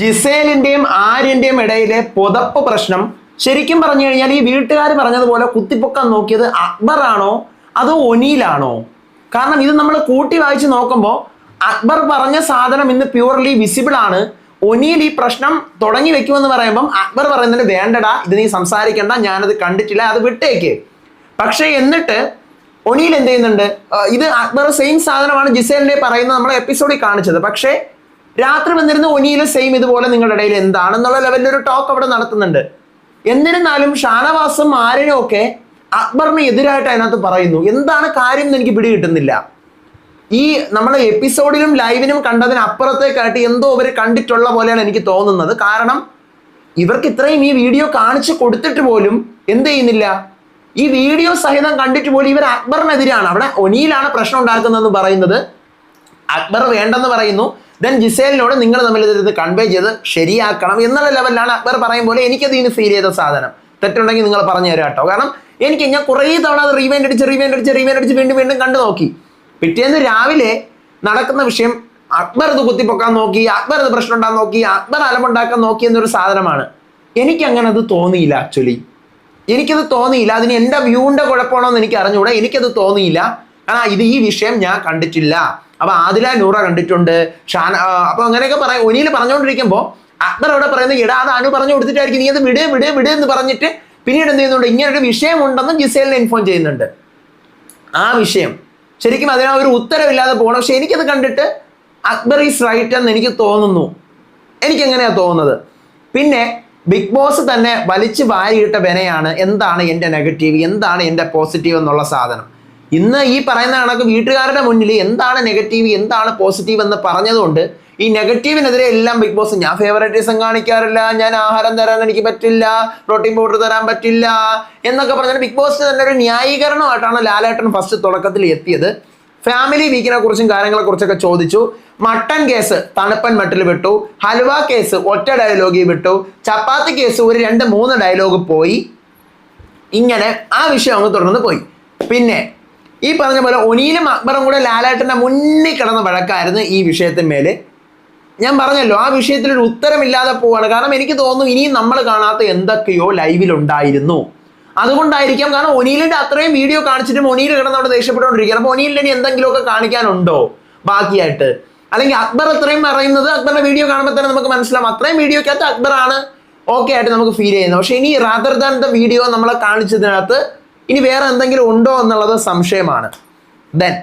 ജിസേലിന്റെയും ആര്യന്റെയും ഇടയിലെ പുതപ്പ് പ്രശ്നം ശരിക്കും പറഞ്ഞു കഴിഞ്ഞാൽ ഈ വീട്ടുകാർ പറഞ്ഞതുപോലെ കുത്തിപ്പൊക്കാൻ നോക്കിയത് അക്ബറാണോ അതോ ഒനിയിലാണോ? കാരണം ഇത് നമ്മൾ കൂട്ടി വായിച്ച് നോക്കുമ്പോൾ അക്ബർ പറഞ്ഞ സാധനം ഇന്ന് പ്യുവർലി വിസിബിൾ ആണ്. ഒനിയിൽ ഈ പ്രശ്നം തുടങ്ങി വെക്കുമെന്ന് പറയുമ്പം അക്ബർ പറയുന്നത് വേണ്ടടാ ഇത് നീ സംസാരിക്കണ്ട ഞാനത് കണ്ടിട്ടില്ല അത് വിട്ടേക്ക്. പക്ഷേ എന്നിട്ട് ഒനീൽ എന്ത് ചെയ്യുന്നുണ്ട്? ഇത് അക്ബർ സെയിം സാധനമാണ് ജിസേലിനെ പറയുന്നത് നമ്മൾ എപ്പിസോഡിൽ കാണിച്ചത്. പക്ഷേ രാത്രി വന്നിരുന്ന ഒനിയിൽ സെയിം ഇതുപോലെ നിങ്ങളുടെ ഇടയിൽ എന്താണെന്നുള്ള ലെവലിൽ ഒരു ടോക്ക് അവിടെ നടത്തുന്നുണ്ട്. എന്നിരുന്നാലും ഷാനവാസം ആരനും ഒക്കെ അക്ബറിന് എതിരായിട്ട് അതിനകത്ത് പറയുന്നു. എന്താണ് കാര്യം എന്ന് എനിക്ക് പിടി കിട്ടുന്നില്ല. ഈ നമ്മളെ എപ്പിസോഡിലും ലൈവിനും കണ്ടതിന് അപ്പുറത്തേക്കായിട്ട് എന്തോ അവർ കണ്ടിട്ടുള്ള പോലെയാണ് എനിക്ക് തോന്നുന്നത്. കാരണം ഇവർക്ക് ഇത്രയും ഈ വീഡിയോ കാണിച്ചു കൊടുത്തിട്ട് പോലും എന്ത് ചെയ്യുന്നില്ല. ഈ വീഡിയോ സഹിതം കണ്ടിട്ട് പോലും ഇവർ അക്ബറിനെതിരാണ്. അവിടെ ഒനിയിലാണ് പ്രശ്നം ഉണ്ടാക്കുന്നതെന്ന് പറയുന്നത്. അക്ബർ വേണ്ടെന്ന് പറയുന്നു. ദെൻ ജിസേലിനോട് നിങ്ങൾ തമ്മിൽ ഇത് കൺവേ ചെയ്ത് ശരിയാക്കണം എന്നുള്ള ലെവലിലാണ് അക്ബർ പറയും പോലെ എനിക്കത് ഇനി ഫീൽ ചെയ്ത സാധനം. തെറ്റുണ്ടെങ്കിൽ നിങ്ങൾ പറഞ്ഞു തരാം കേട്ടോ. കാരണം എനിക്ക് ഞാൻ കുറേ തവണ അത് റീവൈൻഡ് അടിച്ച് റീവൈൻഡ് അടിച്ച് റീവൈൻഡ് അടിച്ച് വീണ്ടും വീണ്ടും കണ്ടു നോക്കി. പിറ്റേന്ന് രാവിലെ നടക്കുന്ന വിഷയം അക്ബർ ഇത് കുത്തിപ്പൊക്കാൻ നോക്കി അക്ബർ ഇത് പ്രശ്നം ഉണ്ടാകാൻ നോക്കി അക്ബർ അലമുണ്ടാക്കാൻ നോക്കി എന്നൊരു സാധനമാണ്. എനിക്ക് അങ്ങനെ അത് തോന്നിയില്ല ആക്ച്വലി എനിക്കത് തോന്നിയില്ല. അതിന് എന്റെ വ്യൂവിന്റെ കുഴപ്പമാണോ എന്ന് എനിക്ക് അറിഞ്ഞുകൂടാ. എനിക്കത് തോന്നിയില്ല. കാരണം ഇത് ഈ വിഷയം ഞാൻ കണ്ടിട്ടില്ല. അപ്പൊ ആദില നൂറ കണ്ടിട്ടുണ്ട്. ഷാന അപ്പൊ അങ്ങനെയൊക്കെ പറയാം ഒനിയിൽ പറഞ്ഞുകൊണ്ടിരിക്കുമ്പോൾ അക്ബർ അവിടെ പറയുന്നത് ഇടാ അത് അനു പറഞ്ഞു കൊടുത്തിട്ടായിരിക്കും. നീ അത് വിടേ വിടേ വിടേ എന്ന് പറഞ്ഞിട്ട് പിന്നീട് എന്ത് ചെയ്യുന്നുണ്ട്? ഇങ്ങനൊരു വിഷയമുണ്ടെന്ന് ജിസേലിനെ ഇൻഫോം ചെയ്യുന്നുണ്ട്. ആ വിഷയം. ശരിക്കും അതിനാ ഒരു ഉത്തരവില്ലാതെ പോകണം. പക്ഷെ എനിക്കത് കണ്ടിട്ട് അക്ബർ ഈസ് റൈറ്റ് എന്ന് എനിക്ക് തോന്നുന്നു. എനിക്ക് എങ്ങനെയാ തോന്നുന്നത്? പിന്നെ ബിഗ് ബോസ് തന്നെ വലിച്ചു വാരിയിട്ട വിനയാണ് എന്താണ് എന്റെ നെഗറ്റീവ് എന്താണ് എന്റെ പോസിറ്റീവ് എന്നുള്ള സാധനം. ഇന്ന് ഈ പറയുന്ന കണക്ക് വീട്ടുകാരുടെ മുന്നിൽ എന്താണ് നെഗറ്റീവ് എന്താണ് പോസിറ്റീവ് എന്ന് പറഞ്ഞതുകൊണ്ട് ഈ നെഗറ്റീവിനെതിരെ എല്ലാം ബിഗ് ബോസ് ഞാൻ ഫേവറേറ്റിസം കാണിക്കാറില്ല ഞാൻ ആഹാരം തരാൻ എനിക്ക് പറ്റില്ല പ്രോട്ടീൻ പൗഡർ തരാൻ പറ്റില്ല എന്നൊക്കെ പറഞ്ഞാൽ ബിഗ് ബോസിന് തന്നെ ഒരു ന്യായീകരണമായിട്ടാണ് ലാലേട്ടൻ ഫസ്റ്റ് തുടക്കത്തിൽ എത്തിയത്. ഫാമിലി വീക്കിനെ കുറിച്ചും കാര്യങ്ങളെ കുറിച്ചൊക്കെ ചോദിച്ചു. മട്ടൻ കേസ് തണുപ്പൻ മട്ടിൽ വിട്ടു. ഹലുവ കേസ് ഒറ്റ ഡയലോഗിൽ വിട്ടു. ചപ്പാത്തി കേസ് ഒരു രണ്ട് മൂന്ന് ഡയലോഗ് പോയി. ഇങ്ങനെ ആ വിഷയം അങ്ങ് തുടർന്ന് പോയി. പിന്നെ ഈ പറഞ്ഞ പോലെ ഒനീലും അക്ബറും കൂടെ ലാലേട്ടന്റെ മുന്നിൽ കിടന്ന വഴക്കായിരുന്നു ഈ വിഷയത്തിന്മേൽ ഞാൻ പറഞ്ഞല്ലോ ആ വിഷയത്തിലൊരു ഉത്തരമില്ലാതെ പോവാണ്. കാരണം എനിക്ക് തോന്നുന്നു ഇനിയും നമ്മൾ കാണാത്ത എന്തൊക്കെയോ ലൈവിലുണ്ടായിരുന്നു അതുകൊണ്ടായിരിക്കാം കാരണം ഒനീലിന്റെ അത്രയും വീഡിയോ കാണിച്ചിട്ടും ഒനീൽ കിടന്ന് അവിടെ ദേഷ്യപ്പെട്ടുകൊണ്ടിരിക്കുകയാണ്. അപ്പോൾ ഒനീലിന് ഇനി എന്തെങ്കിലുമൊക്കെ കാണിക്കാനുണ്ടോ ബാക്കിയായിട്ട്? അല്ലെങ്കിൽ അക്ബർ അത്രയും പറയുന്നത് അക്ബറിന്റെ വീഡിയോ കാണുമ്പോൾ തന്നെ നമുക്ക് മനസ്സിലാവും. അത്രയും വീഡിയോക്കകത്ത് അക്ബറാണ് ഓക്കെ ആയിട്ട് നമുക്ക് ഫീൽ ചെയ്യുന്നത്. പക്ഷേ ഇനി റാദർ ദാൻ ദ വീഡിയോ നമ്മളെ കാണിച്ചതിനകത്ത് ഇനി വേറെ എന്തെങ്കിലും ഉണ്ടോ എന്നുള്ളത് സംശയമാണ്. ദെൻ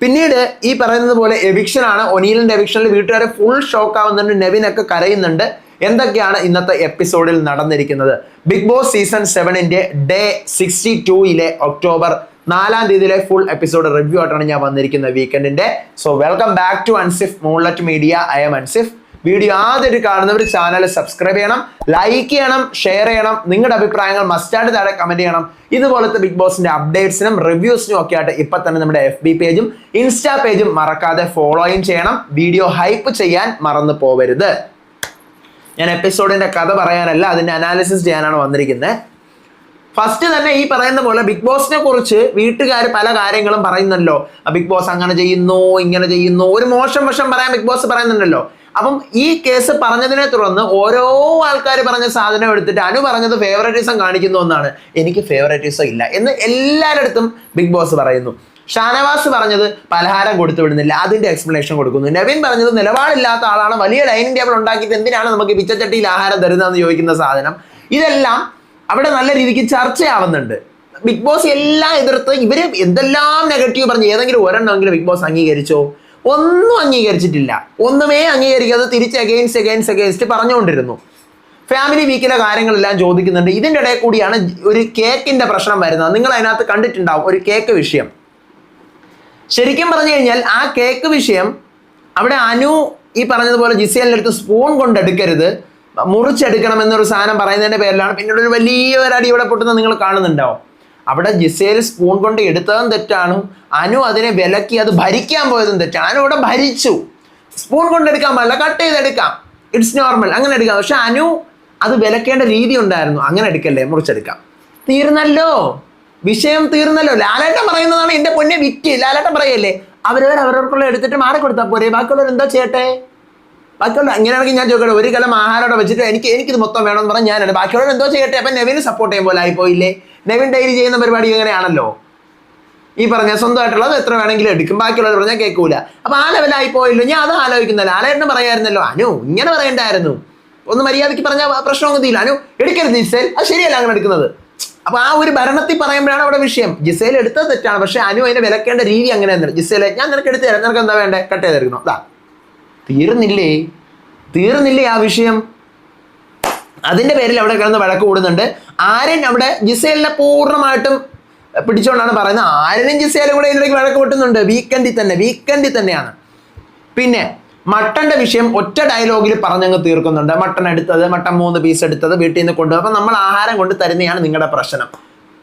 പിന്നീട് ഈ പറയുന്നത് പോലെ എവിക്ഷൻ ആണ്. ഒനീലിന്റെ എവിക്ഷനിൽ വീട്ടുകാരെ ഫുൾ ഷോക്ക് ആവുന്നുണ്ട്. നെവിനൊക്കെ കരയുന്നുണ്ട്. എന്തൊക്കെയാണ് ഇന്നത്തെ എപ്പിസോഡിൽ നടന്നിരിക്കുന്നത്? ബിഗ് ബോസ് സീസൺ സെവനിന്റെ ഡേ സിക്സ്റ്റി ടൂയിലെ ഒക്ടോബർ നാലാം തീയതിയിലെ ഫുൾ എപ്പിസോഡ് റിവ്യൂ ആയിട്ടാണ് ഞാൻ വന്നിരിക്കുന്നത് വീക്കെൻഡിന്റെ so welcome back to Ansif moonlit media I M Ansif video ആദ്യമായിട്ട് കാണുന്നവർ ചാനൽ സബ്സ്ക്രൈബ് ചെയ്യണം ലൈക്ക് ചെയ്യണം ഷെയർ ചെയ്യണം. നിങ്ങളുടെ അഭിപ്രായങ്ങൾ മസ്റ്റായിട്ട് താഴെ കമന്റ് ചെയ്യണം. ഇതുപോലത്തെ ബിഗ് ബോസിന്റെ അപ്ഡേറ്റ്സിനും റിവ്യൂസിനും ഒക്കെ ആയിട്ട് ഇപ്പൊ തന്നെ നമ്മുടെ എഫ് ബി പേജും ഇൻസ്റ്റാ പേജും മറക്കാതെ ഫോളോയും ചെയ്യണം. വീഡിയോ ഹൈപ്പ് ചെയ്യാൻ മറന്നു പോവരുത്. ഞാൻ എപ്പിസോഡിന്റെ കഥ പറയാനല്ല അതിന്റെ അനാലിസിസ് ചെയ്യാനാണ് വന്നിരിക്കുന്നത് ഫസ്റ്റ് തന്നെ ഈ പറയുന്ന പോലെ ബിഗ് ബോസിനെ കുറിച്ച് വീട്ടുകാർ പല കാര്യങ്ങളും പറയുന്നല്ലോ ബിഗ് ബോസ് അങ്ങനെ ചെയ്യുന്നു ഇങ്ങനെ ചെയ്യുന്നു. ഒരു മോശം വശം പറയാൻ ബിഗ് ബോസ് പറയുന്നുണ്ടല്ലോ. അപ്പം ഈ കേസ് പറഞ്ഞതിനെ തുടർന്ന് ഓരോ ആൾക്കാർ പറഞ്ഞ സാധനം എടുത്തിട്ട് അനു പറഞ്ഞത് ഫേവറേറ്റിസം കാണിക്കുന്നു എന്നാണ്. എനിക്ക് ഫേവറേറ്റിസം ഇല്ല എന്ന് എല്ലാവരുടെ ബിഗ് ബോസ് പറയുന്നു. ഷാനവാസ് പറഞ്ഞത് പലഹാരം കൊടുത്തു വിടുന്നില്ല അതിന്റെ എക്സ്പ്ലനേഷൻ കൊടുക്കുന്നു. നവീൻ പറഞ്ഞത് നിലപാടില്ലാത്ത ആളാണ് വലിയ ഡൈനിങ് ടേബിൾ ഉണ്ടാക്കിയിട്ട് എന്തിനാണ് നമുക്ക് പിച്ചച്ചട്ടിയിൽ ആഹാരം തരുന്നതെന്ന് ചോദിക്കുന്ന സാധനം. ഇതെല്ലാം അവിടെ നല്ല രീതിക്ക് ചർച്ചയാവുന്നുണ്ട്. ബിഗ് ബോസ് എല്ലാം എതിർത്ത് ഇവർ എന്തെല്ലാം നെഗറ്റീവ് പറഞ്ഞ് ഏതെങ്കിലും ഒരെണ്ണമെങ്കിലും ബിഗ് ബോസ് അംഗീകരിച്ചോ? ഒന്നും അംഗീകരിച്ചിട്ടില്ല. ഒന്നുമേ അംഗീകരിക്കാതെ തിരിച്ച് അഗെയിൻസ്റ്റ് അഗെയിൻസ്റ്റ് അഗെയിൻസ്റ്റ് പറഞ്ഞുകൊണ്ടിരുന്നു. ഫാമിലി വീക്കിലെ കാര്യങ്ങളെല്ലാം ചോദിക്കുന്നുണ്ട്. ഇതിന്റെ ഇടയിൽ കൂടിയാണ് ഒരു കേക്കിന്റെ പ്രശ്നം വരുന്നത്. നിങ്ങൾ അതിനകത്ത് കണ്ടിട്ടുണ്ടാവും ഒരു കേക്ക് വിഷയം. ശരിക്കും പറഞ്ഞു കഴിഞ്ഞാൽ ആ കേക്ക് വിഷയം അവിടെ അനു ഈ പറഞ്ഞതുപോലെ ജിസേലിന്റെ അടുത്ത് സ്പൂൺ കൊണ്ടെടുക്കരുത് മുറിച്ചെടുക്കണം എന്നൊരു സാധനം പറയുന്നതിന്റെ പേരിലാണ്. പിന്നീട് ഒരു വലിയ ഒരു അടി ഇവിടെ പൊട്ടുന്നത് നിങ്ങൾ കാണുന്നുണ്ടാവും. അവിടെ ജിസേൽ സ്പൂൺ കൊണ്ട് എടുത്തതും തെറ്റാണ്. അനു അതിനെ വിലക്കി അത് ഭരിക്കാൻ പോയതും തെറ്റാണ് അനു ഇവിടെ ഭരിച്ചു. സ്പൂൺ കൊണ്ട് എടുക്കാൻ പാടില്ല. കട്ട് ചെയ്തെടുക്കാം. ഇറ്റ്സ് നോർമൽ അങ്ങനെ എടുക്കാം. പക്ഷെ അനു അത് വിലക്കേണ്ട രീതി ഉണ്ടായിരുന്നു. അങ്ങനെ എടുക്കല്ലേ? മുറിച്ചെടുക്കാം. തീർന്നല്ലോ. വിഷയം തീർന്നല്ലോ. ലാലേട്ടൻ പറയുന്നതാണ് എന്റെ പൊന്നെ വിറ്റ്. ലാലേട്ടൻ പറയല്ലേ അവരവർ അവരവർക്കുള്ള എടുത്തിട്ട് മാറി കൊടുത്താൽ പോരെ. ബാക്കിയുള്ളവർ എന്താ ചെയ്യട്ടെ? ബാക്കിയുള്ള ഇങ്ങനെയാണെങ്കിൽ ഞാൻ ചോദിക്കട്ടെ ഒരു കലം ആഹാരം വെച്ചിട്ട് എനിക്ക് എനിക്കിത് മൊത്തം വേണമെന്ന് പറഞ്ഞാൽ ഞാനാണ് ബാക്കിയുള്ളവർ എന്തോ ചെയ്യട്ടെ? അപ്പം നെവിന് സപ്പോർട്ട് ചെയ്യാൻ പോലെ ആയിപ്പോയില്ലേ? നെവിൻ ഡെയിലി ചെയ്യുന്ന പരിപാടി ഇങ്ങനെയാണല്ലോ. ഈ പറഞ്ഞ സ്വന്തമായിട്ടുള്ളത് എത്ര വേണമെങ്കിലും എടുക്കും. ബാക്കിയുള്ളത് പറഞ്ഞാൽ കേൾക്കൂല. അപ്പൊ ആ ലെവലായി പോയല്ലോ. ഞാൻ അത് ആലോചിക്കുന്നില്ല ആലോചന പറയായിരുന്നല്ലോ അനു ഇങ്ങനെ പറയണ്ടായിരുന്നു. ഒന്ന് മര്യാദയ്ക്ക് പറഞ്ഞാൽ പ്രശ്നമൊന്നും ഇല്ല അനു എടുക്കരുത് ജിസേൽ. അത് ശരിയല്ല അങ്ങനെ എടുക്കുന്നത്. അപ്പൊ ആ ഒരു ഭരണത്തിൽ പറയുമ്പോഴാണ് അവിടെ വിഷയം. ജിസേൽ എടുത്തത് തെറ്റാണ്. പക്ഷെ അനു അതിനെ വിലക്കേണ്ട രീതി അങ്ങനെ തന്നെ ജിസേലെ ഞാൻ നിനക്ക് എടുത്തു തരാം. നിനക്ക് എന്താ വേണ്ടേ? കട്ട് ചെയ്തെടുക്കണം അതാ തീർന്നില്ലേ? തീർന്നില്ലേ ആ വിഷയം? അതിന്റെ പേരിൽ അവിടെ കിടന്ന് വഴക്ക് കൂടുന്നുണ്ട്. ആര്യൻ അവിടെ ജിസേലിനെ പൂർണമായിട്ടും പിടിച്ചുകൊണ്ടാണ് പറയുന്നത്. ആര്യനും ജിസേലും കൂടെ ഇതിലേക്ക് വഴക്ക് പൊട്ടുന്നുണ്ട്. വീക്കെൻഡിൽ തന്നെ വീക്കെൻഡിൽ തന്നെയാണ്. പിന്നെ മട്ടന്റെ വിഷയം ഒറ്റ ഡയലോഗിൽ പറഞ്ഞങ്ങ് തീർക്കുന്നുണ്ട്. മട്ടൺ എടുത്തത് മട്ടൺ മൂന്ന് പീസ് എടുത്തത് വീട്ടിൽ നിന്ന് കൊണ്ടുപോകും അപ്പം നമ്മൾ ആഹാരം കൊണ്ട് തരുന്നതാണ് നിങ്ങളുടെ പ്രശ്നം.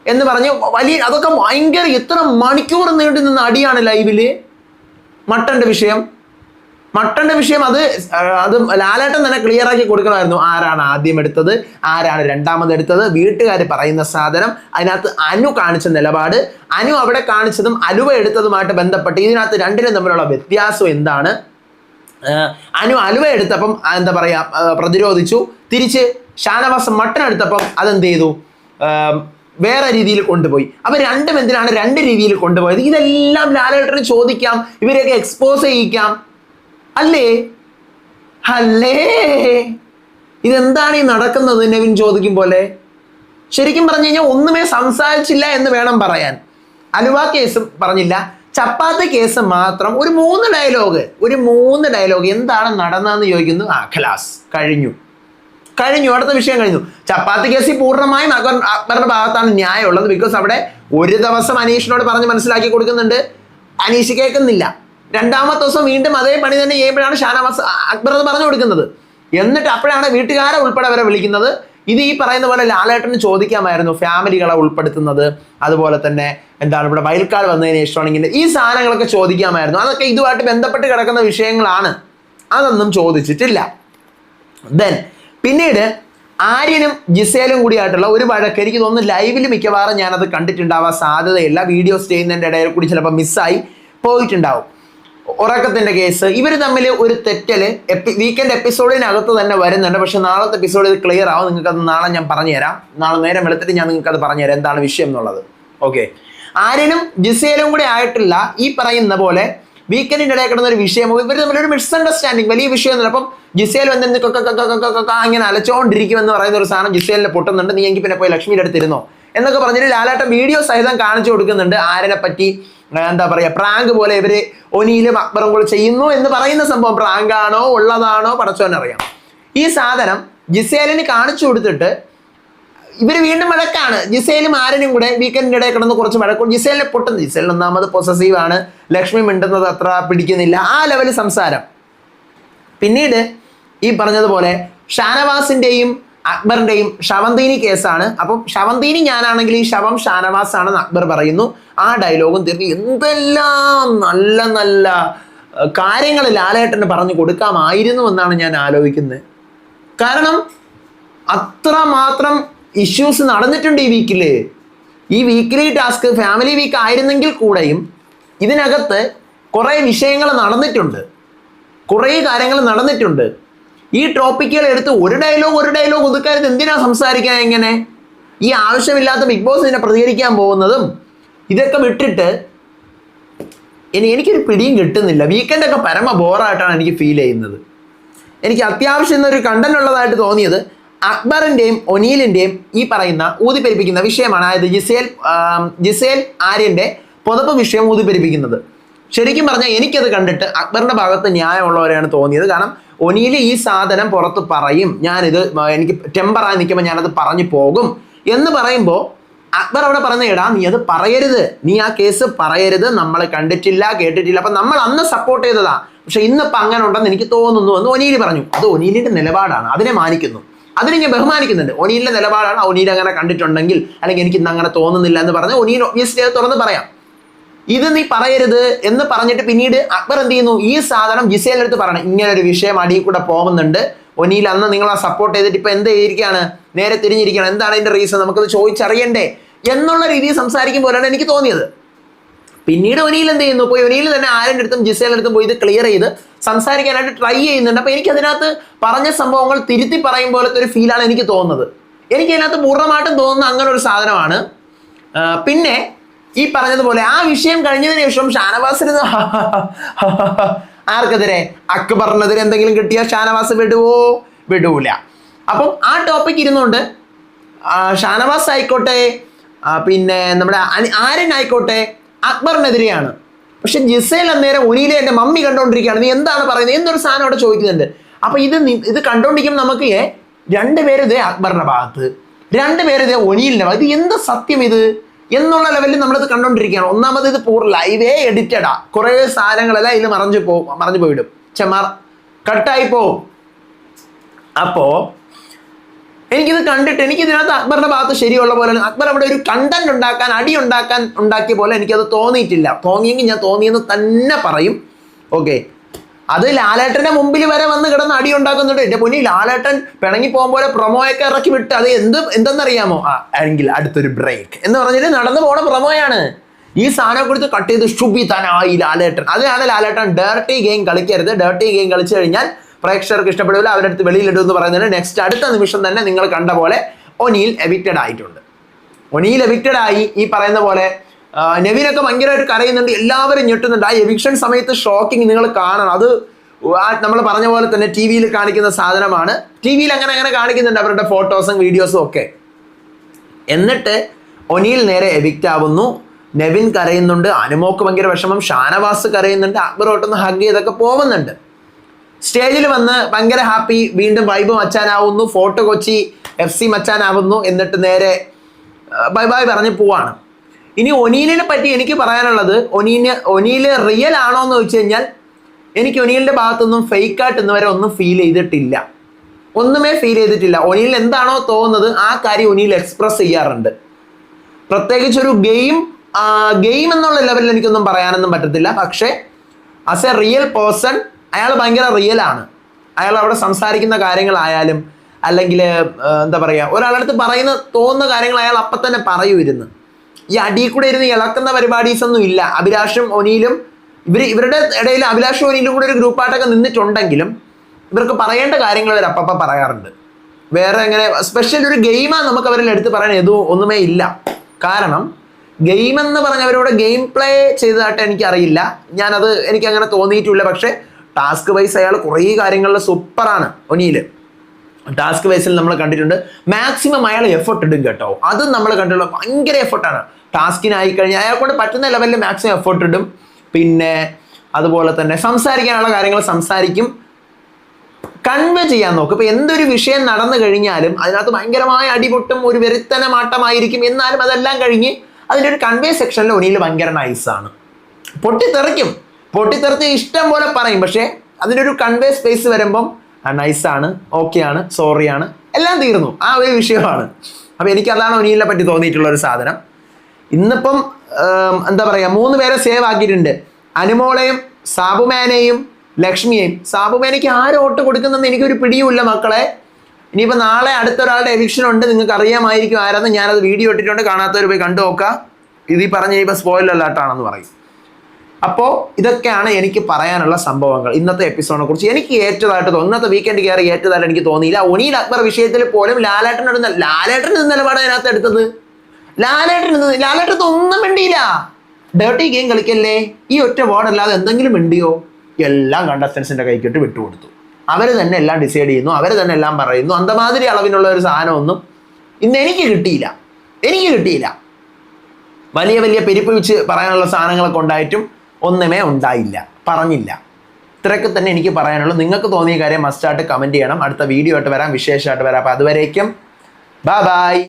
എന്ന് പറഞ്ഞ് വലിയ അതൊക്കെ ഭയങ്കര ഇത്ര മണിക്കൂർ നീണ്ടു നിന്ന് അടിയാണ് ലൈവിൽ മട്ടന്റെ വിഷയം. മട്ടന്റെ വിഷയം അത് അത് ലാലേട്ടൻ തന്നെ ക്ലിയർ ആക്കി കൊടുക്കണമായിരുന്നു. ആരാണ് ആദ്യം എടുത്തത്? ആരാണ് രണ്ടാമത് എടുത്തത്? വീട്ടുകാർ പറയുന്ന സാധനം. അതിനകത്ത് അനു കാണിച്ച നിലപാട്. അനു അവിടെ കാണിച്ചതും അലുവ എടുത്തതുമായിട്ട് ബന്ധപ്പെട്ട് ഇതിനകത്ത് രണ്ടിനും തമ്മിലുള്ള വ്യത്യാസം എന്താണ്? അനു അലുവ എടുത്തപ്പം എന്താ പറയാ പ്രതിരോധിച്ചു. തിരിച്ച് ഷാനവാസ് മട്ടൻ എടുത്തപ്പം അതെന്ത് ചെയ്തു? വേറെ രീതിയിൽ കൊണ്ടുപോയി. അപ്പൊ രണ്ടും എന്തിനാണ്? രണ്ട് രീതിയിൽ കൊണ്ടുപോയത്? ഇതെല്ലാം ലാലേട്ടന് ചോദിക്കാം. ഇവരെയൊക്കെ എക്സ്പോസ് ചെയ്യിക്കാം. അല്ലേ? അല്ലേ? ഇതെന്താണ് ഈ നടക്കുന്നത്? നവിൻ ചോദിക്കും പോലെ. ശരിക്കും പറഞ്ഞു കഴിഞ്ഞാൽ ഒന്നുമേ സംസാരിച്ചില്ല എന്ന് വേണം പറയാൻ. അലുവ കേസ് പറഞ്ഞില്ല. ചപ്പാത്തി കേസ് മാത്രം ഒരു മൂന്ന് ഡയലോഗ് ഒരു മൂന്ന് ഡയലോഗ് എന്താണ് നടന്നതെന്ന് ചോദിക്കുന്നു. ആ ഖലാസ്. കഴിഞ്ഞു. കഴിഞ്ഞു. അടുത്ത വിഷയം കഴിഞ്ഞു. ചപ്പാത്തി കേസിൽ പൂർണമായും അക്ബർ അക്ബറുടെ ഭാഗത്താണ് ന്യായമുള്ളത്. ബിക്കോസ് അവിടെ ഒരു ദിവസം അനീഷിനോട് പറഞ്ഞ് മനസ്സിലാക്കി കൊടുക്കുന്നുണ്ട്. അനീഷ് കേൾക്കുന്നില്ല. രണ്ടാമത്തെ ദിവസം വീണ്ടും അതേ പണി തന്നെ ചെയ്യുമ്പോഴാണ് ഷാനവാസ് അക്ബർ അത് പറഞ്ഞു കൊടുക്കുന്നത്. എന്നിട്ട് അപ്പോഴാണ് വീട്ടുകാരെ ഉൾപ്പെടെ അവരെ വിളിക്കുന്നത്. ഇത് ഈ പറയുന്ന പോലെ ലാലേട്ടന് ചോദിക്കാമായിരുന്നു ഫാമിലികളെ ഉൾപ്പെടുത്തുന്നത്. അതുപോലെ തന്നെ എന്താണ് ഇവിടെ വയൽക്കാട് വന്നതിന് ശേഷമാണെങ്കിൽ ഈ സാധനങ്ങളൊക്കെ ചോദിക്കാമായിരുന്നു. അതൊക്കെ ഇതുമായിട്ട് ബന്ധപ്പെട്ട് കിടക്കുന്ന വിഷയങ്ങളാണ്. അതൊന്നും ചോദിച്ചിട്ടില്ല. ദെൻ പിന്നീട് ആര്യനും ജിസേലും കൂടിയായിട്ടുള്ള ഒരു വഴക്ക് എനിക്ക് തോന്നുന്നു ലൈവിൽ മിക്കവാറും ഞാനത് കണ്ടിട്ടുണ്ടാവാൻ സാധ്യതയില്ല. വീഡിയോസ് ചെയ്യുന്നതിന്റെ ഇടയിൽ കൂടി ചിലപ്പോൾ മിസ്സായി പോയിട്ടുണ്ടാവും. ഉറക്കത്തിന്റെ കേസ്. ഇവർ തമ്മിൽ ഒരു തെറ്റൽ എപ്പി വീക്കെൻഡ് എപ്പിസോഡിനകത്ത് തന്നെ വരുന്നുണ്ട്. പക്ഷെ നാളത്തെ എപ്പിസോഡ് ഇത് ക്ലിയർ ആവും. നിങ്ങൾക്ക് അത് നാളെ ഞാൻ പറഞ്ഞുതരാം. നാളെ നേരം എടുത്തിട്ട് ഞാൻ നിങ്ങൾക്ക് അത് പറഞ്ഞുതരാം. എന്താണ് വിഷയം എന്നുള്ളത്. ഓക്കെ ആര്യനും ജിസേലും കൂടി ആയിട്ടില്ല. ഈ പറയുന്ന പോലെ വീക്കെൻഡിന്റെ ഇടയിൽ കിടന്ന ഒരു വിഷയം. ഇവർ തമ്മിൽ ഒരു മിസ്അണ്ടർസ്റ്റാൻഡിങ് വലിയ വിഷയമൊന്നുമില്ല അപ്പം ജിസേൽ വന്നിരുന്ന് അങ്ങനെ അലച്ചോണ്ടിരിക്കും എന്ന് പറയുന്ന ഒരു സാധനം ജിസേലിനെ പൊട്ടുന്നുണ്ട്. നീ എങ്കിൽ പിന്നെ പോയി ലക്ഷ്മിയുടെ അടുത്തിരുന്നോ എന്നൊക്കെ പറഞ്ഞിട്ട് ലാലാട്ടം വീഡിയോ സഹിതം കാണിച്ചു കൊടുക്കുന്നുണ്ട്. ആരനെ പറ്റി എന്താ പറയാ പ്രാങ്ക് പോലെ ഇവർ ഒനിയിലും അക്ബറും കൂടെ ചെയ്യുന്നു എന്ന് പറയുന്ന സംഭവം പ്രാങ്കാണോ ഉള്ളതാണോ പടച്ചോനറിയാം ഈ സാധനം ജിസേലിന് കാണിച്ചു കൊടുത്തിട്ട് ഇവർ വീണ്ടും വഴക്കാണ്. ജിസേലും ആരനും കൂടെ വീക്കെൻഡിന്റെ ഇടയിൽ കിടന്ന് കുറച്ച് വഴക്കും ജിസേലിനെ പൊട്ടുന്നു ജിസേലിൻ ഒന്നാമത് പൊസസീവ് ആണ്. ലക്ഷ്മി മിണ്ടുന്നത് അത്ര പിടിക്കുന്നില്ല. ആ ലെവൽ സംസാരം. പിന്നീട് ഈ പറഞ്ഞതുപോലെ ഷാനവാസിന്റെയും അക്ബറിന്റെയും ഷവന്തീനി കേസാണ്. അപ്പം ഷവന്തീനി ഞാനാണെങ്കിൽ ഈ ശവം ഷാനവാസ് ആണെന്ന് അക്ബർ പറയുന്നു. ആ ഡയലോഗും തീർന്ന്. എന്തെല്ലാം നല്ല നല്ല കാര്യങ്ങൾ ലാലേട്ടന് പറഞ്ഞു കൊടുക്കാമായിരുന്നു എന്നാണ് ഞാൻ ആലോചിക്കുന്നത്. കാരണം അത്ര മാത്രം ഇഷ്യൂസ് നടന്നിട്ടുണ്ട് ഈ വീക്കിൽ ഈ വീക്കിലി ടാസ്ക് ഫാമിലി വീക്ക് ആയിരുന്നെങ്കിൽ കൂടെയും ഇതിനകത്ത് കുറേ വിഷയങ്ങൾ നടന്നിട്ടുണ്ട്. കുറേ കാര്യങ്ങൾ നടന്നിട്ടുണ്ട്. ഈ ടോപ്പിക്കുകൾ എടുത്ത് ഒരു ഡയലോഗ് ഒരു ഡയലോഗ് ഒതുക്കാരുത് എന്തിനാ സംസാരിക്കാൻ എങ്ങനെ ഈ ആവശ്യമില്ലാത്ത ബിഗ് ബോസ് ഇതിനെ പ്രതികരിക്കാൻ പോകുന്നതും ഇതൊക്കെ വിട്ടിട്ട് ഇനി എനിക്കൊരു പിടിയും കിട്ടുന്നില്ല. വീക്കെൻഡൊക്കെ പരമ ബോറായിട്ടാണ് എനിക്ക് ഫീൽ ചെയ്യുന്നത്. എനിക്ക് അത്യാവശ്യം എന്നൊരു കണ്ടന്റ് ഉള്ളതായിട്ട് തോന്നിയത് അക്ബറിന്റെയും ഒനീലിന്റെയും ഈ പറയുന്ന ഊതിപ്പെരിപ്പിക്കുന്ന വിഷയമാണ്. അതായത് ജിസേൽ ജിസേൽ ആര്യന്റെ പുതപ്പ് വിഷയം ഊതിപ്പെരിപ്പിക്കുന്നത്. ശരിക്കും പറഞ്ഞാൽ എനിക്കത് കണ്ടിട്ട് അക്ബറിന്റെ ഭാഗത്ത് ന്യായമുള്ളവരെയാണ് തോന്നിയത്. കാരണം ഒനീൽ ഈ സാധനം പുറത്ത് പറയും ഞാനിത് എനിക്ക് ടെമ്പറായി നിൽക്കുമ്പോൾ ഞാനത് പറഞ്ഞു പോകും എന്ന് പറയുമ്പോൾ അക്ബർ അവിടെ പറഞ്ഞ എടാ നീ അത് പറയരുത്. നീ ആ കേസ് പറയരുത്. നമ്മൾ കണ്ടിട്ടില്ല കേട്ടിട്ടില്ല. അപ്പം നമ്മൾ അന്ന് സപ്പോർട്ട് ചെയ്തതാ. പക്ഷെ ഇന്നിപ്പോൾ അങ്ങനെ ഉണ്ടെന്ന് എനിക്ക് തോന്നുന്നു എന്ന് ഒനിയിൽ പറഞ്ഞു. അത് ഒനിയിലിന്റെ നിലപാടാണ്. അതിനെ മാനിക്കുന്നു. അതിനെ ഞാൻ ബഹുമാനിക്കുന്നുണ്ട്. ഒനിയിലെ നിലപാടാണ് ഒനിയിൽ അങ്ങനെ കണ്ടിട്ടുണ്ടെങ്കിൽ അല്ലെങ്കിൽ എനിക്ക് ഇന്ന് അങ്ങനെ തോന്നുന്നില്ല എന്ന് പറഞ്ഞ് ഒനിയിൽ ഒബ്വിയസ്ലി അത് തുറന്ന് പറയാം. ഇത് നീ പറയരുത് എന്ന് പറഞ്ഞിട്ട് പിന്നീട് അക്ബർ എന്ത് ചെയ്യുന്നു? ഈ സാധനം ജിസേലിന്റെ അടുത്ത് പറയണം. ഇങ്ങനെ ഒരു വിഷയം അടിയിൽ കൂടെ പോകുന്നുണ്ട്. ഒനിയിൽ അന്ന് നിങ്ങൾ ആ സപ്പോർട്ട് ചെയ്തിട്ട് ഇപ്പൊ എന്ത് ചെയ്തിരിക്കുകയാണ്? നേരെ തിരിഞ്ഞിരിക്കുകയാണ്. എന്താണ് അതിന്റെ റീസൺ നമുക്കത് ചോദിച്ചറിയണ്ടേ? എന്നുള്ള രീതിയിൽ സംസാരിക്കുമ്പോഴാണ് എനിക്ക് തോന്നിയത്. പിന്നീട് ഒനിയിൽ എന്ത് ചെയ്യുന്നു? പോയി ഒനിയിൽ തന്നെ ആരുടെ അടുത്തും ജിസേലിന്റെ അടുത്തും പോയി ഇത് ക്ലിയർ ചെയ്ത് സംസാരിക്കാനായിട്ട് ട്രൈ ചെയ്യുന്നുണ്ട്. അപ്പൊ എനിക്ക് അതിനകത്ത് പറഞ്ഞ സംഭവങ്ങൾ തിരുത്തി പറയും പോലത്തെ ഒരു ഫീലാണ് എനിക്ക് തോന്നുന്നത്. എനിക്ക് അതിനകത്ത് പൂർണമായിട്ടും തോന്നുന്ന അങ്ങനെ ഒരു സാധനമാണ്. പിന്നെ ഈ പറഞ്ഞതുപോലെ ആ വിഷയം കഴിഞ്ഞതിന് ശേഷം ഷാനവാസിന് ആർക്കെതിരെ? അക്ബറിനെതിരെ എന്തെങ്കിലും കിട്ടിയാൽ ഷാനവാസ് വിടുവോ? വിടൂല. അപ്പം ആ ടോപ്പിക് ഇരുന്നുകൊണ്ട് ഷാനവാസ് ആയിക്കോട്ടെ പിന്നെ നമ്മുടെ ആര്യൻ ആയിക്കോട്ടെ അക്ബറിനെതിരെയാണ്. പക്ഷെ ജിസേൽ അന്നേരം ഉനിയിലെ എന്റെ മമ്മി കണ്ടോണ്ടിരിക്കുകയാണ്. നീ എന്താണ് പറയുന്നത്? എന്നൊരു സാധനം അവിടെ ചോദിക്കുന്നുണ്ട്. അപ്പൊ ഇത് ഇത് കണ്ടോണ്ടിരിക്കുമ്പോൾ നമുക്ക് രണ്ടുപേരിതേ അക്ബറിന്റെ ഭാഗത്ത് രണ്ടുപേരിതേ ഒനിയിലിന്റെ ഭാഗത്ത്. ഇത് എന്ത് സത്യം ഇത്? എന്നുള്ള ലെവലിൽ നമ്മളത് കണ്ടോണ്ടിരിക്കുകയാണ്. ഒന്നാമത് ഇത് പൂർ ലൈവേ എഡിറ്റഡാ കുറേ സാധനങ്ങളെല്ലാം ഇതിൽ മറഞ്ഞു പോകും മറഞ്ഞു പോയിടും. ചെമാർ കട്ടായി പോവും. അപ്പോ എനിക്കിത് കണ്ടിട്ട് എനിക്ക് ഇതിനകത്ത് അക്ബറിന്റെ ഭാഗത്ത് ശരിയുള്ള പോലെ അക്ബർ അവിടെ ഒരു കണ്ടന്റ് ഉണ്ടാക്കാൻ അടി ഉണ്ടാക്കാൻ ഉണ്ടാക്കിയ പോലെ എനിക്കത് തോന്നിയിട്ടില്ല. തോന്നിയെങ്കിൽ ഞാൻ തോന്നിയെന്ന് തന്നെ പറയും. ഓക്കെ അത് ലാലേട്ടന്റെ മുമ്പിൽ വരെ വന്ന് കിടന്ന് അടി ഉണ്ടാക്കുന്നുണ്ട്. എന്റെ പൊന്നി ലാലേട്ടൻ പിണങ്ങി പോകുമ്പോൾ പ്രൊമോയൊക്കെ ഇറക്കി വിട്ട് അത് എന്ത് എന്തെന്നറിയാമോ? ആ എങ്കിൽ അടുത്തൊരു ബ്രേക്ക് എന്ന് പറഞ്ഞിട്ട് നടന്നു പോണ പ്രൊമോയാണ്. ഈ സാധനം കൊടുത്ത് കട്ട് ചെയ്ത് ഷുബി തനായി ലാലേട്ടൻ അതിനാണ് ലാലേട്ടൻ ഡേർട്ടി ഗെയിം കളിക്കരുത്. ഡേർട്ടി ഗെയിം കളിച്ചു കഴിഞ്ഞാൽ പ്രേക്ഷകർക്ക് ഇഷ്ടപ്പെടില്ല അവരുടെ അടുത്ത് വെളിയിലിടും എന്ന് പറയുന്നതിന് നെക്സ്റ്റ് അടുത്ത നിമിഷം തന്നെ നിങ്ങൾ കണ്ട പോലെ ഒനിയിൽ എവിക്റ്റഡ് ആയിട്ടുണ്ട്. ഒനിയിൽ എവിക്റ്റഡ് ആയി ഈ പറയുന്ന പോലെ നെവിനൊക്കെ ഭയങ്കരമായിട്ട് കരയുന്നുണ്ട് എല്ലാവരും ഞെട്ടുന്നുണ്ട്. ആ എവിക്ഷൻ സമയത്ത് ഷോക്കിംഗ് നിങ്ങൾ കാണണം. അത് നമ്മൾ പറഞ്ഞ പോലെ തന്നെ ടി വിയിൽ കാണിക്കുന്ന സാധനമാണ്. ടി വിയിൽ അങ്ങനെ അങ്ങനെ കാണിക്കുന്നുണ്ട് അവരുടെ ഫോട്ടോസും വീഡിയോസും ഒക്കെ. എന്നിട്ട് ഒനിയിൽ നേരെ എവിക്റ്റ് ആവുന്നു. നെവിൻ കരയുന്നുണ്ട് അനുമോക്ക് ഭയങ്കര വിഷമം ഷാനവാസ് കരയുന്നുണ്ട് അക്ബർ ഒട്ടൊന്ന് ഹഗ് ചെയ്തൊക്കെ പോകുന്നുണ്ട്. സ്റ്റേജിൽ വന്ന് ഭയങ്കര ഹാപ്പി വീണ്ടും വൈബ് മച്ചാനാവുന്നു ഫോട്ടോ കൊച്ചി എഫ് സി മച്ചാനാവുന്നു എന്നിട്ട് നേരെ ബൈ ബൈ പറഞ്ഞ് പോവാണ്. ഇനി ഒനീലിനെ പറ്റി എനിക്ക് പറയാനുള്ളത് ഒനീന് ഒനീൽ റിയൽ ആണോ എന്ന് ചോദിച്ചു കഴിഞ്ഞാൽ എനിക്ക് ഒനീലിന്റെ ഭാഗത്തൊന്നും ഫേക്കായിട്ട് ഇന്ന് വരെ ഒന്നും ഫീൽ ചെയ്തിട്ടില്ല. ഒന്നുമേ ഫീൽ ചെയ്തിട്ടില്ല. ഒനീൽ എന്താണോ തോന്നുന്നത് ആ കാര്യം ഒനീൽ എക്സ്പ്രസ് ചെയ്യാറുണ്ട്. പ്രത്യേകിച്ച് ഒരു ഗെയിം ഗെയിം എന്നുള്ള ലെവലിൽ എനിക്കൊന്നും പറയാനൊന്നും പറ്റത്തില്ല. പക്ഷേ ആസ് എ റിയൽ പേഴ്സൺ അയാൾ ഭയങ്കര റിയൽ ആണ്. അയാൾ അവിടെ സംസാരിക്കുന്ന കാര്യങ്ങളായാലും അല്ലെങ്കിൽ എന്താ പറയുക ഒരാളടുത്ത് പറയുന്ന തോന്നുന്ന കാര്യങ്ങൾ അയാൾ അപ്പം തന്നെ പറയൂരുന്നു ഈ അടിയിൽ കൂടെ ഇരുന്ന് ഇളക്കുന്ന പരിപാടീസ് ഒന്നും ഇല്ല. അഭിലാഷും ഒനിയിലും ഇവർ ഇവരുടെ ഇടയിൽ അഭിലാഷും ഒനിയിലും കൂടെ ഒരു ഗ്രൂപ്പായിട്ടൊക്കെ നിന്നിട്ടുണ്ടെങ്കിലും ഇവർക്ക് പറയേണ്ട കാര്യങ്ങൾ അവർ അപ്പം പറയാറുണ്ട്. വേറെ അങ്ങനെ സ്പെഷ്യൽ ഒരു ഗെയിമാണ് നമുക്ക് അവരിൽ എടുത്ത് പറയാൻ ഏതോ ഒന്നുമേ ഇല്ല. കാരണം ഗെയിം എന്ന് പറഞ്ഞവരോട് ഗെയിം പ്ലേ ചെയ്തതായിട്ട് എനിക്കറിയില്ല. ഞാനത് എനിക്ക് അങ്ങനെ തോന്നിയിട്ടില്ല. പക്ഷേ ടാസ്ക് വൈസ് അയാൾ കുറേ കാര്യങ്ങളിൽ സൂപ്പറാണ് ഒനിയിൽ ടാസ്ക് വൈസിൽ നമ്മൾ കണ്ടിട്ടുണ്ട്. മാക്സിമം അയാൾ എഫർട്ട് ഇടും കേട്ടോ. അതും നമ്മൾ കണ്ടിട്ടുള്ള ഭയങ്കര എഫർട്ടാണ് ടാസ്കിനായി കഴിഞ്ഞാൽ അയാൾ കൊണ്ട് പറ്റുന്ന ലെവലിൽ മാക്സിമം എഫേർട്ട് ഇടും. പിന്നെ അതുപോലെ തന്നെ സംസാരിക്കാനുള്ള കാര്യങ്ങൾ സംസാരിക്കും. കൺവേ ചെയ്യാൻ നോക്കും. ഇപ്പം എന്തൊരു വിഷയം നടന്നു കഴിഞ്ഞാലും അതിനകത്ത് ഭയങ്കരമായ അടിപൊട്ടും ഒരു വെരുത്തനമാട്ടമായിരിക്കും എന്നാലും അതെല്ലാം കഴിഞ്ഞ് അതിന്റെ ഒരു കൺവേ സെക്ഷനിൽ ഒനിയിൽ ഭയങ്കര നൈസാണ് പൊട്ടിത്തെറിക്കും. പൊട്ടിത്തെറിച്ച് ഇഷ്ടം പോലെ പറയും. പക്ഷേ അതിന്റെ ഒരു കൺവേ സ്പേസ് വരുമ്പം നൈസാണ് ഓക്കെയാണ് സോറിയാണ് എല്ലാം തീർന്നു. ആ ഒരു വിഷയമാണ്. അപ്പോൾ എനിക്കതാണ് ഒനിയിലെ പറ്റി തോന്നിയിട്ടുള്ള ഒരു സാധനം. ഇന്നിപ്പം എന്താ പറയുക മൂന്ന് പേരെ സേവ് ആക്കിയിട്ടുണ്ട്. അനുമോളെയും സാബുമാനെയും ലക്ഷ്മിയെയും. സാബുമാനയ്ക്ക് ആര് വോട്ട് കൊടുക്കുന്നെന്ന് എനിക്കൊരു പിടിയുമില്ല മക്കളെ. ഇനിയിപ്പോൾ നാളെ അടുത്തൊരാളുടെ എവിക്ഷൻ ഉണ്ട്. നിങ്ങൾക്ക് അറിയാമായിരിക്കും ആരാന്ന് ഞാനത് വീഡിയോ ഇട്ടിട്ടുണ്ട്. കാണാത്തവർ പോയി കണ്ടു നോക്കാം. ഇത് ഈ പറഞ്ഞ ഇപ്പോൾ സ്പോയിൽ അല്ലാട്ടാണെന്ന് പറയും. അപ്പോൾ ഇതൊക്കെയാണ് എനിക്ക് പറയാനുള്ള സംഭവങ്ങൾ. ഇന്നത്തെ എപ്പിസോഡിനെ കുറിച്ച് എനിക്ക് ഏറ്റതായിട്ട് തോന്നുന്നു. ഇന്നത്തെ വീക്കെൻഡ് കയറി ഏറ്റതായിട്ട് എനിക്ക് തോന്നിയില്ല. ഒനിയിൽ അക്ബർ വിഷയത്തിൽ പോലും ലാലേട്ടൻ എടുന്ന ലാലേട്ടൻ നിലപാട് അതിനകത്ത് എടുത്തത്. ലാലേട്ടൻ ലാലേട്ടൻ ഒന്നും മിണ്ടിയില്ല. ഡേർട്ടി ഗെയിം കളിക്കല്ലേ? ഈ ഒറ്റ വേർഡ് അല്ലാതെ എന്തെങ്കിലും മിണ്ടിയോ? എല്ലാം കണ്ടസ്റ്റൻസിന്റെ കൈക്കിട്ട് വിട്ടുകൊടുത്തു. അവർ തന്നെ എല്ലാം ഡിസൈഡ് ചെയ്യുന്നു അവർ തന്നെ എല്ലാം പറയുന്നു. അന്തമാതിരി അളവിനുള്ള ഒരു സാധനമൊന്നും ഇന്ന് എനിക്ക് കിട്ടിയില്ല. എനിക്ക് കിട്ടിയില്ല. വലിയ വലിയ പെരുപ്പ് വെച്ച് പറയാനുള്ള സാധനങ്ങളൊക്കെ ഉണ്ടായിട്ടും ഒന്നുമേ ഉണ്ടായില്ല. പറഞ്ഞില്ല. ഇത്രയൊക്കെ തന്നെ എനിക്ക് പറയാനുള്ളൂ. നിങ്ങൾക്ക് തോന്നിയ കാര്യം മസ്റ്റായിട്ട് കമന്റ് ചെയ്യണം. അടുത്ത വീഡിയോ ആയിട്ട് വരാം. വിശേഷമായിട്ട് വരാം. അപ്പോൾ അതുവരേക്കും. Bye bye